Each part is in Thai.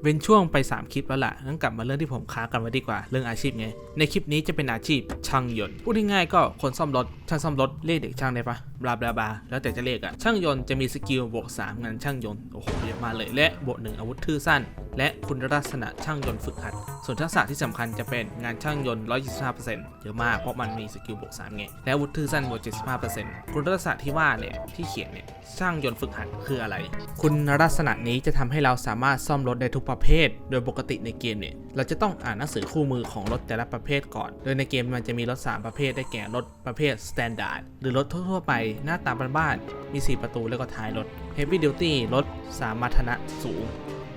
เว้นช่วงไป 3 คลิปแล้วล่ะงั้นกลับมาเรื่องที่ผมค้ากันไว้ดีกว่า เรื่องอาชีพไง ในคลิปนี้จะเป็นอาชีพช่างยนต์ พูดง่ายๆก็คนซ่อมรถ ช่างซ่อมรถ เรียกเด็กช่างได้ปะบลาบลาบลาแล้วแต่จะเรียกอะช่างยนต์จะมีสกิลบวก3งานช่างยนต์ โอ้โหเยอะมากเลย และบวกหนึ่งอาวุธทื่อสั้น และคุณลักษณะช่างยนต์ฝึกหัด ส่วนทักษะที่สำคัญจะเป็นงานช่างยนต์ 125%เยอะมาก เพราะมันมีสกิลบวก3ไง และอาวุธทื่อสั้นบวก75%คุณลักษณะที่ว่าเนี่ยที่เขียนเนี่ยช่างยนต์ฝึกหัดคืออะไร คุณลักษณะนี้จะทำให้เราสามารถซ่อมรถได้ทุกประเภท โดยปกติในเกมเนี่ย เราจะต้องอ่านหนังสือคู่มือของรถแต่ละประเภทก่อน โดยในเกมมันจะมีรถ 3 ประเภทได้แก่รถประเภท Standard หรือรถทั่วๆไปหน้าตาบ้านๆมี 4 ประตูแล้วก็ท้ายรถ Heavy Duty รถสามรถนะสูง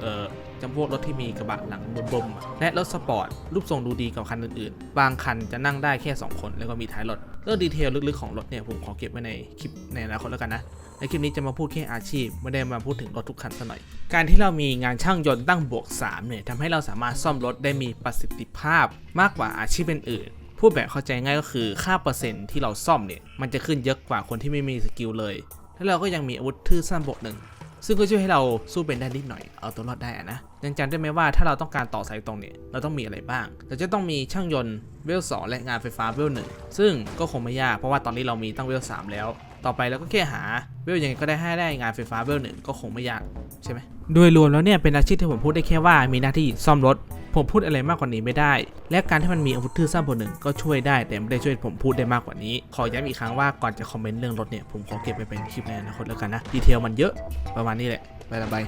เอ่อจำพวกรถที่มีกระบะหลังบมๆและรถสปอร์ตรูปทรงดูดีกว่าคันอื่นๆ บางคันจะนั่งได้แค่ 2 คนแล้วก็มีท้ายรถเรื่องดีเทลลึกๆของรถเนี่ยผมขอเก็บไว้ในคลิปในอนาคตแล้วกันนะ ในคลิปนี้จะมาพูดแค่อาชีพ ไม่ได้มาพูดถึงรถทุกคันซะหน่อย การที่เรามีงานช่างยนต์ตั้งบวก3เนี่ยทำให้เราสามารถซ่อมรถได้มีประสิทธิภาพมากกว่าอาชีพอื่นพูดแบบเข้าใจง่ายก็คือค่าเปอร์เซ็นต์ที่เราซ่อมเนี่ยมันจะขึ้นเยอะกว่าคนที่ไม่มีสกิลเลย แล้วเราก็ยังมีอาวุธทื่อสั้นบวกหนึ่ง ซึ่งก็ช่วยให้เราสู้เป็นได้นิดหน่อย เอาตัวรอดได้นะยังจำได้ไหมว่าถ้าเราต้องการต่อสายตรงเนี่ยเราต้องมีอะไรบ้างเราจะต้องมีช่างยนต์เวลสองและงานไฟฟ้าเวลหนึ่งซึ่งก็คงไม่ยากเพราะว่าตอนนี้เรามีตั้งเวลสามแล้ว ต่อไปเราก็แค่หาเวลยังไงก็ได้ให้ได้งานไฟฟ้าเวลหนึ่งก็คงไม่ยากใช่ไหมโดยรวมแล้วเนี่ยเป็นอาชีพที่ผมพูดได้แค่ว่ามีหน้าที่ซ่อมรถ ผมพูดอะไรมากกว่านี้ไม่ได้ และการที่มันมีอาวุธทื่อสั้นบนหนึ่งก็ช่วยได้ แต่ไม่ได้ช่วยผมพูดได้มากกว่านี้ ขอย้ำอีกครั้งว่าก่อนจะคอมเมนต์เรื่องรถเนี่ยผมขอเก็บไปเป็นคลิปในอนาคตแล้วกันนะดีเทลมันเยอะประมาณนี้แหละไปละบาย